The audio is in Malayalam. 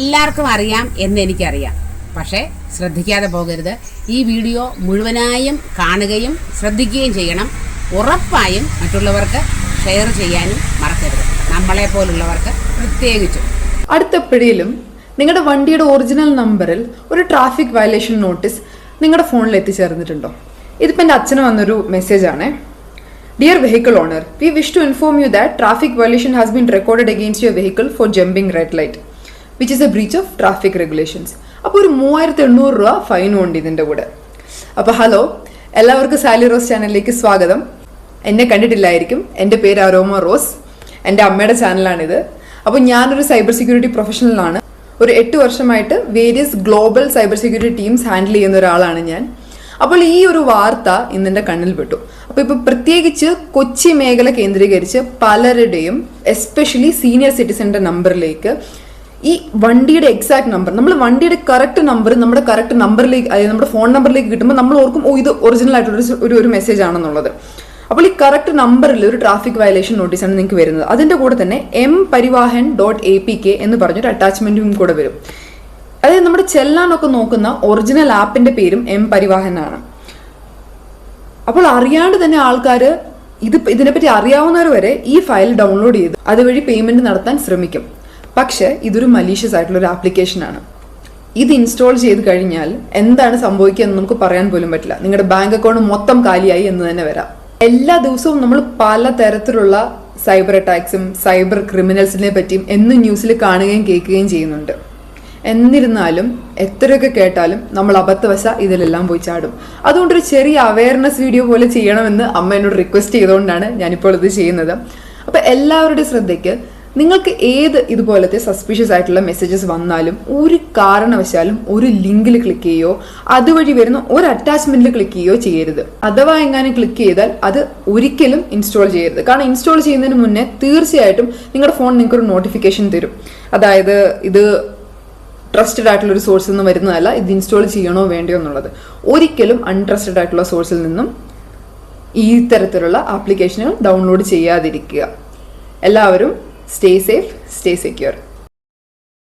എല്ലാവർക്കും അറിയാം എന്ന് എനിക്കറിയാം. പക്ഷേ ശ്രദ്ധിക്കാതെ പോകരുത്. ഈ വീഡിയോ മുഴുവനായും കാണുകയും ശ്രദ്ധിക്കുകയും ചെയ്യണം. ഉറപ്പായും മറ്റുള്ളവർക്ക് ഷെയർ ചെയ്യാനും മറക്കരുത്. നമ്മളെ പോലുള്ളവർക്ക് പ്രത്യേകിച്ചും. അടുത്ത പിടിയിലും നിങ്ങളുടെ വണ്ടിയുടെ ഒറിജിനൽ നമ്പറിൽ ഒരു ട്രാഫിക് വയലേഷൻ നോട്ടീസ് നിങ്ങളുടെ ഫോണിൽ എത്തിച്ചേർന്നിട്ടുണ്ടോ? ഇതിപ്പോൾ എന്റെ അച്ഛന് വന്നൊരു മെസ്സേജ് ആണ്. Dear vehicle owner we wish to inform you that traffic violation has been record against your vehicle for jumping red light which is a breach of traffic regulations അപ്പോൾ ഒരു മൂവായിരത്തി എണ്ണൂറ് രൂപ ഫൈനും ഉണ്ട് ഇതിന്റെ കൂടെ. അപ്പോൾ ഹലോ എല്ലാവർക്കും സാലി റോസ് ചാനലിലേക്ക് സ്വാഗതം. എന്നെ കണ്ടിട്ടില്ലായിരിക്കും. എന്റെ പേര് അരോമ റോസ്. എന്റെ അമ്മയുടെ ചാനലാണിത് അപ്പോൾ ഞാനൊരു സൈബർ സെക്യൂരിറ്റി പ്രൊഫഷണലാണ് ഒരു എട്ട് വർഷമായിട്ട് various global cyber security teams handle ചെയ്യുന്ന ഒരാളാണ് ഞാൻ. അപ്പോൾ ഈ ഒരു വാർത്ത ഇന്നെന്റെ കണ്ണിൽ പെട്ടു. അപ്പോൾ ഇപ്പോൾ പ്രത്യേകിച്ച് കൊച്ചി മേഖല കേന്ദ്രീകരിച്ച് പലരുടെയും എസ്പെഷ്യലി സീനിയർ സിറ്റിസന്റെ നമ്പറിലേക്ക് ഈ വണ്ടിയുടെ എക്സാക്ട് നമ്പർ നമ്മൾ വണ്ടിയുടെ കറക്റ്റ് നമ്പർ നമ്മുടെ കറക്റ്റ് നമ്പറിലേക്ക് അതായത് നമ്മുടെ ഫോൺ നമ്പറിലേക്ക് കിട്ടുമ്പോൾ നമ്മൾ ഓർക്കും ഓ ഇത് ഒറിജിനൽ ആയിട്ടുള്ള ഒരു- ഒരു മെസ്സേജ് ആണെന്നുള്ളത്. അപ്പോൾ ഈ കറക്റ്റ് നമ്പറിൽ ഒരു ട്രാഫിക് വയലേഷൻ നോട്ടീസാണ് നിങ്ങൾക്ക് വരുന്നത്. അതിന്റെ കൂടെ തന്നെ M Parivahan dot A P K എന്ന് പറഞ്ഞൊരു അറ്റാച്ച്മെന്റും കൂടെ വരും. അതായത് നമ്മുടെ ചെല്ലാനൊക്കെ നോക്കുന്ന ഒറിജിനൽ ആപ്പിന്റെ പേരും എം പരിവാഹൻ ആണ്. അപ്പോൾ അറിയാണ്ട് തന്നെ ആൾക്കാർ ഇത് ഇതിനെപ്പറ്റി അറിയാവുന്നവർ വരെ ഈ ഫയൽ ഡൗൺലോഡ് ചെയ്ത് അതുവഴി പേയ്മെന്റ് നടത്താൻ ശ്രമിക്കും. പക്ഷേ ഇതൊരു മലീഷ്യസ് ആയിട്ടുള്ള ഒരു ആപ്ലിക്കേഷനാണ് ഇത് ഇൻസ്റ്റാൾ ചെയ്ത് കഴിഞ്ഞാൽ എന്താണ് സംഭവിക്കുക എന്ന് നമുക്ക് പറയാൻ പോലും പറ്റില്ല. നിങ്ങളുടെ ബാങ്ക് അക്കൗണ്ട് മൊത്തം കാലിയായി എന്ന് തന്നെ വരാം. എല്ലാ ദിവസവും നമ്മൾ പല തരത്തിലുള്ള സൈബർ അറ്റാക്സും സൈബർ ക്രിമിനൽസിനെ പറ്റിയും എന്നും ന്യൂസിൽ കാണുകയും കേൾക്കുകയും ചെയ്യുന്നുണ്ട്. എന്നിരുന്നാലും എത്രയൊക്കെ കേട്ടാലും നമ്മൾ അബദ്ധവശ ഇതിലെല്ലാം പോയി ചാടും. അതുകൊണ്ട് ഒരു ചെറിയ അവയർനെസ് വീഡിയോ പോലെ ചെയ്യണമെന്ന് അമ്മ എന്നോട് റിക്വസ്റ്റ് ചെയ്തുകൊണ്ടാണ് ഞാനിപ്പോൾ ഇത് ചെയ്യുന്നത്. അപ്പോൾ എല്ലാവരുടെ ശ്രദ്ധയ്ക്ക് നിങ്ങൾക്ക് ഏത് ഇതുപോലത്തെ സസ്പീഷ്യസ് ആയിട്ടുള്ള മെസ്സേജസ് വന്നാലും ഒരു കാരണവശാലും ഒരു ലിങ്കിൽ ക്ലിക്ക് ചെയ്യുകയോ അതുവഴി വരുന്ന ഒരു അറ്റാച്ച്മെന്റിൽ ക്ലിക്ക് ചെയ്യുകയോ ചെയ്യരുത്. അഥവാ എങ്ങാനും ക്ലിക്ക് ചെയ്താൽ അത് ഒരിക്കലും ഇൻസ്റ്റാൾ ചെയ്യരുത്. കാരണം ഇൻസ്റ്റാൾ ചെയ്യുന്നതിന് മുന്നേ തീർച്ചയായിട്ടും നിങ്ങളുടെ ഫോൺ നിങ്ങൾക്ക് ഒരു നോട്ടിഫിക്കേഷൻ തരും. അതായത് ഇത് ട്രസ്റ്റഡ് ആയിട്ടുള്ള ഒരു സോഴ്സിൽ നിന്ന് വരുന്നതല്ല ഇത് ഇൻസ്റ്റാൾ ചെയ്യണോ വേണ്ടയോ എന്നുള്ളത്. ഒരിക്കലും അൺട്രസ്റ്റഡ് ആയിട്ടുള്ള സോഴ്സിൽ നിന്നും ഈ തരത്തിലുള്ള ആപ്ലിക്കേഷനുകൾ ഡൗൺലോഡ് ചെയ്യാതിരിക്കുക. എല്ലാവരും Stay safe, stay secure.